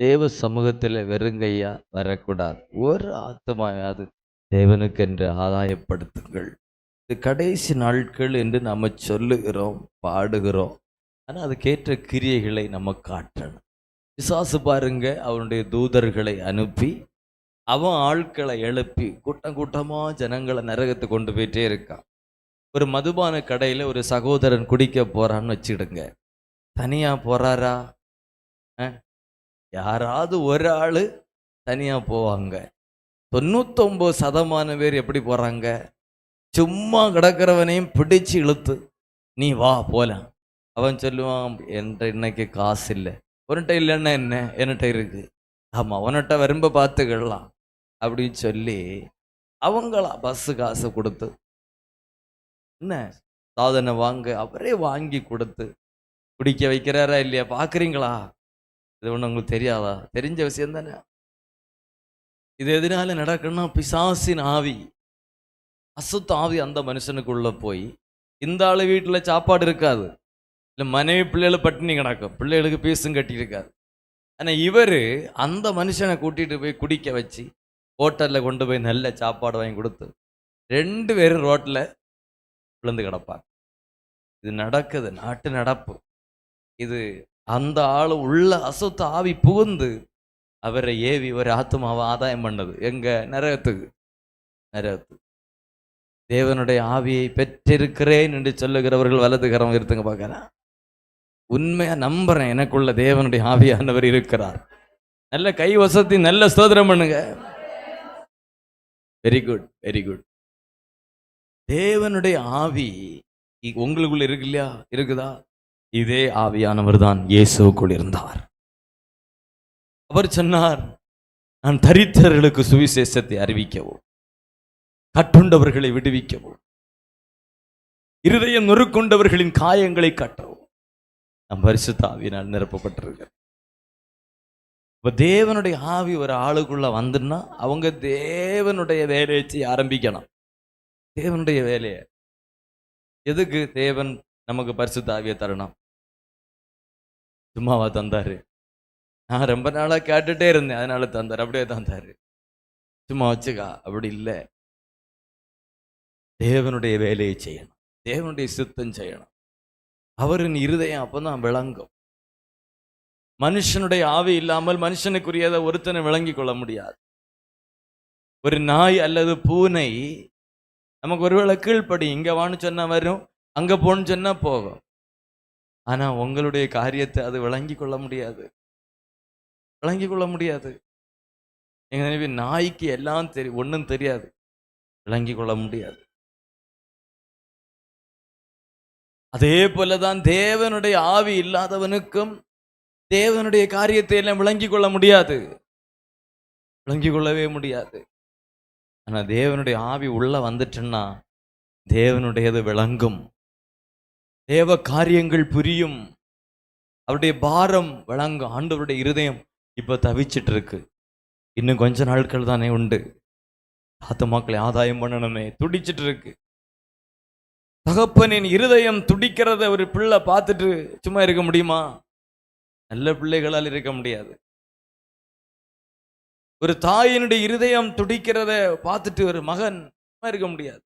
தேவ சமூகத்தில் வெறுங்கையா வரக்கூடாது. ஒரு ஆத்மாவது தேவனுக்கென்று ஆதாயப்படுத்துங்கள். இது கடைசி நாட்கள் என்று நம்ம சொல்லுகிறோம் பாடுகிறோம். ஆனால் அதுக்கேற்ற கிரியைகளை நம்ம காட்டணும். விசாசு பாருங்க அவனுடைய தூதர்களை அனுப்பி அவன் ஆட்களை எழுப்பி கூட்டம் கூட்டமாக ஜனங்களை நரகத்தை கொண்டு போயிட்டே இருக்கான். ஒரு மதுபான கடையில் ஒரு சகோதரன் குடிக்க போறான்னு வச்சுடுங்க தனியாக போறாரா? யாராவது ஒரு ஆள் தனியாக போவாங்க. தொண்ணூத்தொம்பது சதமான பேர் எப்படி போகிறாங்க சும்மா கிடக்கிறவனையும் பிடிச்சு இழுத்து நீ வா போலாம். அவன் சொல்லுவான் என்கிட்ட இன்னைக்கு காசு இல்லை. உன்கிட்ட இல்லைன்னா என்ன? என்கிட்ட இருக்கு. ஆமாம் உன்கிட்ட வரும்ப பார்த்துக்கலாம் அப்படின்னு சொல்லி அவங்களா பஸ்ஸு காசு கொடுத்து என்ன? சாதனை வாங்க. அவரே வாங்கி கொடுத்து குடிக்க வைக்கிறாரா இல்லையா? பார்க்குறீங்களா? இது ஒன்று உங்களுக்கு தெரியாதா? தெரிஞ்ச விஷயம் தானே. இது எதனால நடக்குன்னா பிசாசின் ஆவி அசுத்த ஆவி அந்த மனுஷனுக்குள்ள போய் இந்த ஆளு வீட்டில் சாப்பாடு இருக்காது. இல்லை மனைவி பிள்ளைகளை பட்டினி கிடக்கும். பிள்ளைகளுக்கு பீஸும் கட்டியிருக்காது ஆனால் இவர் அந்த மனுஷனை கூட்டிகிட்டு போய் குடிக்க வச்சு ஹோட்டலில் கொண்டு போய் நல்ல சாப்பாடு வாங்கி கொடுத்து ரெண்டு பேரும் ரோட்டில் விழுந்து கிடப்பாங்க. இது நடக்குது. நாட்டு நடப்பு. இது அந்த ஆள் உள்ள அசுத்த ஆவி புகுந்து அவரை ஏவி ஒரு ஆத்மாவை ஆதாயம் பண்ணது. எங்க? நரகத்துக்கு. நரகத்துக்கு. தேவனுடைய ஆவியை பெற்றிருக்கிறேன் என்று சொல்லுகிறவர்கள் வலதுகரம் இருத்துங்க பார்க்கலாம் உண்மையா நம்புறேன். எனக்குள்ள தேவனுடைய ஆவியானவர் இருக்கிறார். நல்ல கை வசதி நல்ல ஸ்தோத்திரம் பண்ணுங்க. வெரி குட் வெரி குட் தேவனுடைய ஆவி உங்களுக்குள்ள இருக்கு இல்லையா இருக்குதா? இதே ஆவியானவர் தான் இயேசுக்குள் இருந்தார் அவர் சொன்னார் நான் தரித்திரர்களுக்கு சுவிசேஷத்தை அறிவிக்கவும் கட்டுண்டவர்களை விடுவிக்கவும் இருதயம் நொறுக்கொண்டவர்களின் காயங்களை கட்டவும். நம் பரிசுத்த ஆவியினால் நிரப்பப்பட்டிருக்கிறது. இப்போ தேவனுடைய ஆவி ஒரு ஆளுக்குள்ள வந்துன்னா அவங்க தேவனுடைய வேலையை செய்ய ஆரம்பிக்கணும். தேவனுடைய வேலையை. எதுக்கு தேவன் நமக்கு பரிசுத்த ஆவியை தரணும்? சும்மாவா தந்தார். நான் ரொம்ப நாளாக கேட்டுகிட்டே இருந்தேன். அதனால் தந்தார். அப்படியே தந்தார். சும்மா வச்சுக்கா. அப்படி இல்லை. தேவனுடைய வேலையை செய்யணும். தேவனுடைய சித்தம் செய்யணும். அவரின் இருதயம் அப்போ தான் விளங்கும். மனுஷனுடைய ஆவி இல்லாமல் மனுஷனுக்குரியதை ஒருத்தனை விளங்கி கொள்ள முடியாது. ஒரு நாய் அல்லது பூனை நமக்கு ஒருவேளை கீழ்ப்படி இங்கே வான்னு சொன்னால் வரும் அங்கே போன்னு சொன்னால் போகும். ஆனா உங்களுடைய காரியத்தை அது விளங்கி கொள்ள முடியாது. விளங்கி கொள்ள முடியாது. எங்க நினைவு நாய்க்கு எல்லாம் தெரியும் ஒன்றும் தெரியாது. விளங்கி கொள்ள முடியாது. அதே போலதான் தேவனுடைய ஆவி இல்லாதவனுக்கும் தேவனுடைய காரியத்தை எல்லாம் விளங்கி கொள்ள முடியாது. விளங்கி கொள்ளவே முடியாது. ஆனா தேவனுடைய ஆவி உள்ள வந்துட்டுன்னா தேவனுடையது விளங்கும். தேவ காரியங்கள் புரியும். அவருடைய பாரம் விளங்கும் ஆண்டவருடைய இருதயம் இப்ப தவிச்சிட்டு இருக்கு இன்னும் கொஞ்ச நாட்கள் தானே உண்டு. ஆத்துமாக்களை ஆதாயம் பண்ணணுமே. துடிச்சிட்டு இருக்கு தகப்பனின் இருதயம் துடிக்கிறத ஒரு பிள்ளை பார்த்துட்டு சும்மா இருக்க முடியுமா? நல்ல பிள்ளைகளால் இருக்க முடியாது. ஒரு தாயினுடைய இருதயம் துடிக்கிறத பார்த்துட்டு ஒரு மகன் சும்மா இருக்க முடியாது.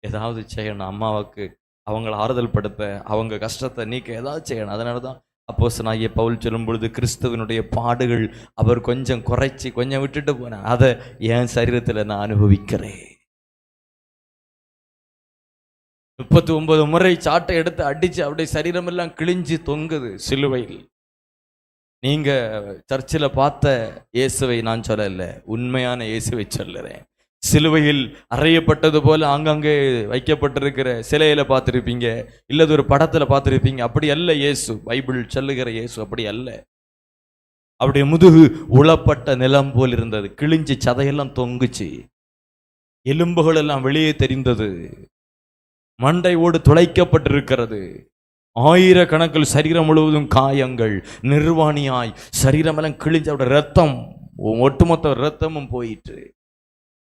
ஏதாவது செய்யணும். அம்மாவுக்கு அவங்கள ஆறுதல் படுத்த அவங்க கஷ்டத்தை நீக்க ஏதாவது செய்யணும். அதனால தான் அப்போஸ் நாகிய பவுல் சொல்லும் பொழுது கிறிஸ்துவனுடைய பாடுகள் அவர் கொஞ்சம் குறைச்சி கொஞ்சம் விட்டுட்டு போனேன் அதை என் சரீரத்தில் நான் அனுபவிக்கிறேன். முப்பத்தி ஒன்பது முறை சாட்டை எடுத்து அடிச்சு அப்படியே சரீரமெல்லாம் கிழிஞ்சு தொங்குது சிலுவையில். நீங்கள் சர்ச்சில் பார்த்த இயேசுவை நான் சொல்லலை உண்மையான இயேசுவை சொல்லுறேன். சிலுவையில் அறையப்பட்டது போல ஆங்காங்கே வைக்கப்பட்டிருக்கிற சிலையில பார்த்துருப்பீங்க. இல்லது ஒரு படத்துல பார்த்துருப்பீங்க. அப்படி அல்ல இயேசு. பைபிள் சொல்லுகிற இயேசு அப்படி அல்ல. அவருடைய முதுகு உளப்பட்ட நிலம் போல் இருந்தது. கிழிஞ்சு சதையெல்லாம் தொங்குச்சு. எலும்புகள் எல்லாம் வெளியே தெரிந்தது. மண்டையோடு துளைக்கப்பட்டிருக்கிறது. ஆயிரக்கணக்கில் சரீரம் முழுவதும் காயங்கள் நிர்வாணியாய். சரீரமெல்லாம் கிழிஞ்ச அவருடைய ரத்தம் ஒட்டுமொத்த ரத்தமும் போயிற்று.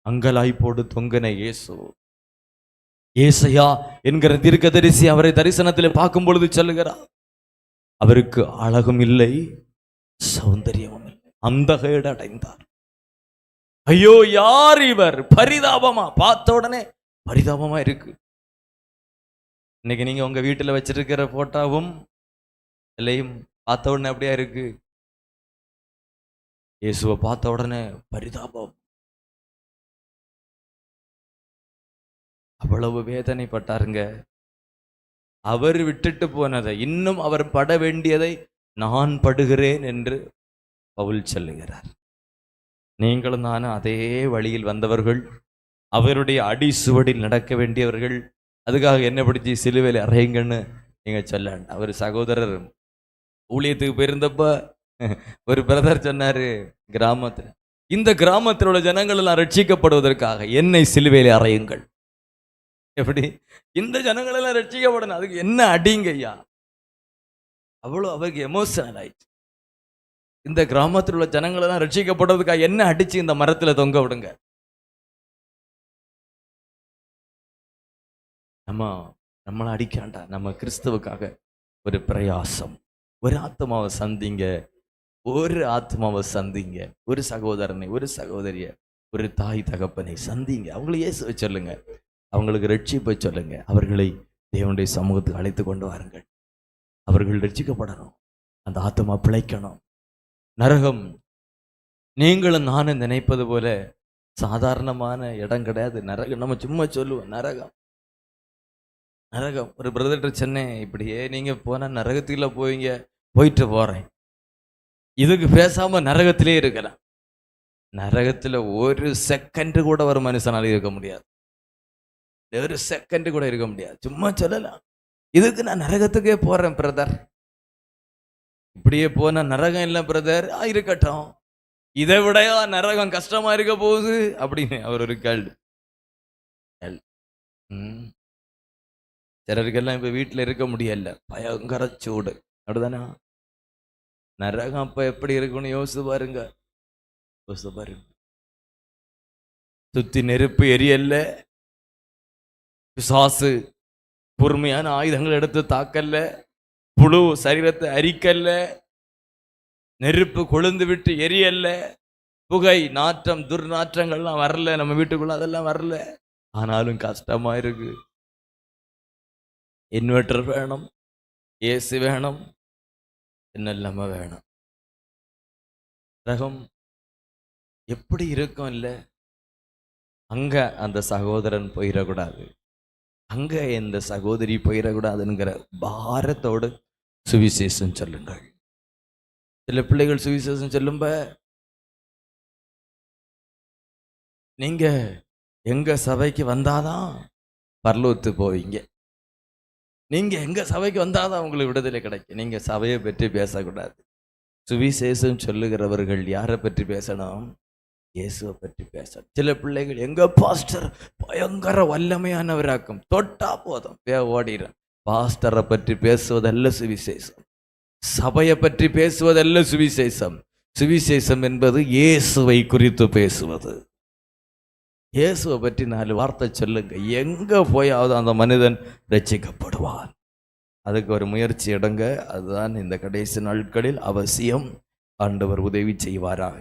அங்கலாய்ப்போடு தொங்கன இயேசு. ஏசையா என்கிற தீர்க்கதரிசி அவரை தரிசனத்தில் பார்க்கும் பொழுது சொல்லுகிறார் அவருக்கு அழகும் இல்லை சௌந்தரியமும் இல்லை. அந்த கேடு அடைந்தார். ஐயோ யார் இவர்? பரிதாபமா? பார்த்த உடனே பரிதாபமா இருக்கு. இன்னைக்கு நீங்க உங்க வீட்டுல வச்சிருக்கிற போட்டோவும் இல்லையும் பார்த்த உடனே அப்படியா இருக்கு? இயேசுவை பார்த்த உடனே பரிதாபம். அவ்வளவு வேதனைப்பட்டாருங்க. அவர் விட்டுட்டு போனதை இன்னும் அவர் பட வேண்டியதை நான் படுகிறேன் என்று பவுல் சொல்லுகிறார். நீங்களும் நானும் அதே வழியில் வந்தவர்கள் அவருடைய அடி சுவடில் நடக்க வேண்டியவர்கள் அதுக்காக என்ன பிடிச்சி சிலுவையில் அறையுங்கன்னு நீங்க சொல்ல அவர் சகோதரர் ஊழியத்துக்கு போயிருந்தப்ப ஒரு பிரதர் சொன்னாரு கிராமத்தில் இந்த கிராமத்தில் உள்ள ஜனங்கள் எல்லாம் ரட்சிக்கப்படுவதற்காக என்னை சிலுவையில் அறையுங்கள். எப்படி? இந்த ஜனங்களெல்லாம் ரட்சிக்கப்படணும். அதுக்கு என்ன அடிங்க ஐயா? அவ்வளோ அவருக்கு எமோஷனல் ஆயிடுச்சு. இந்த கிராமத்தில் உள்ள ஜனங்களெல்லாம் ரட்சிக்கப்படுறதுக்காக என்ன அடிச்சு இந்த மரத்துல தொங்க விடுங்க? நம்ம நம்மளை அடிக்காண்டா நம்ம கிறிஸ்துவுக்காக ஒரு பிரயாசம். ஒரு ஆத்மாவை சந்திங்க. ஒரு ஆத்மாவை சந்திங்க. ஒரு சகோதரனை ஒரு சகோதரிய ஒரு தாய் தகப்பனை சந்திங்க. அவங்களை இயேசுவை சொல்லுங்க. அவங்களுக்கு ரட்சிப்பை சொல்லுங்க. அவர்களை தேவனுடைய சமூகத்துக்கு அழைத்து கொண்டு வாருங்கள். அவர்கள் ரட்சிக்கப்படணும். அந்த ஆத்மா பிழைக்கணும். நரகம் நீங்களும் நானும் நினைப்பது போல சாதாரணமான இடம் கிடையாது. நரகம் நம்ம சும்மா சொல்லுவோம் நரகம். நரகம். ஒரு பிரதர்கிட்ட சென்னை இப்படியே நீங்க போனா நரகத்துக்குள்ள போவீங்க போயிட்டு போறேன். இதுக்கு பேசாம நரகத்திலே இருக்கலாம். நரகத்துல ஒரு செகண்ட் கூட ஒரு மனுஷனால இருக்க முடியாது. ஒரு செகண்ட் கூட இருக்க முடியாது. சும்மா சொல்லலாம். இதுக்கு நான் நரகத்துக்கே போறேன் பிரதர் இப்படியே போனா நரகம் இல்லை பிரதர் இருக்கட்டும் இதை விடையா நரகம் கஷ்டமா இருக்க போகுது? அப்படின்னு அவர் ஒரு கேள்வி. சிலருக்கெல்லாம் இப்ப வீட்டுல இருக்க முடியல. பயங்கர சூடு. அப்படிதானா? நரகம் அப்ப எப்படி இருக்கும்னு யோசிச்சு பாருங்க. யோசிச்சு பாருங்க. சுத்தி நெருப்பு எரியல்ல பிசாசு பொறுமையான ஆயுதங்கள் எடுத்து தாக்கல்ல புழு சரீரத்தை அரிக்கல்ல நெருப்பு கொழுந்து விட்டு எரியல்ல புகை நாற்றம் துர்நாற்றங்கள்லாம் வரல நம்ம வீட்டுக்குள்ள அதெல்லாம் வரல. ஆனாலும் கஷ்டமா இருக்கு. இன்வெர்டர் வேணும் ஏசி வேணும் என்னெல்லாம வேணும். ரகம் எப்படி இருக்கும் இல்லை? அங்க அந்த சகோதரன் போயிடக்கூடாது. அங்கே இந்த சகோதரி போயிடக்கூடாதுங்கிற பாரத்தோடு சுவிசேஷம் சொல்லுங்கள். சில பிள்ளைகள் சுவிசேஷம் சொல்லும்ப நீங்க எங்க சபைக்கு வந்தாதான் பரலோத்து போவீங்க. நீங்க எங்க சபைக்கு வந்தாதான் உங்களுக்கு விடுதலை கிடைக்கும். நீங்க சபையை பற்றி பேசக்கூடாது. சுவிசேஷம் சொல்லுகிறவர்கள் யாரை பற்றி பேசணும்? இயேசுவை பற்றி பேச சில பிள்ளைகள் எங்கள் பாஸ்டர் பயங்கர வல்லமையானவராக்கும். தொட்டா போதும். பே ஓடிடும் பாஸ்டரை பற்றி பேசுவதல்ல சுவிசேஷம். சபையை பற்றி பேசுவதல்ல சுவிசேஷம். சுவிசேஷம் என்பது இயேசுவை குறித்து பேசுவது. இயேசுவை பற்றி நாலு வார்த்தை சொல்லுங்க. எங்கே போயாவது அந்த மனிதன் ரட்சிக்கப்படுவான். அதுக்கு ஒரு முயற்சி எடுங்க. அதுதான் இந்த கடைசி நாட்களில் அவசியம். ஆண்டவர் உதவி செய்வாராக.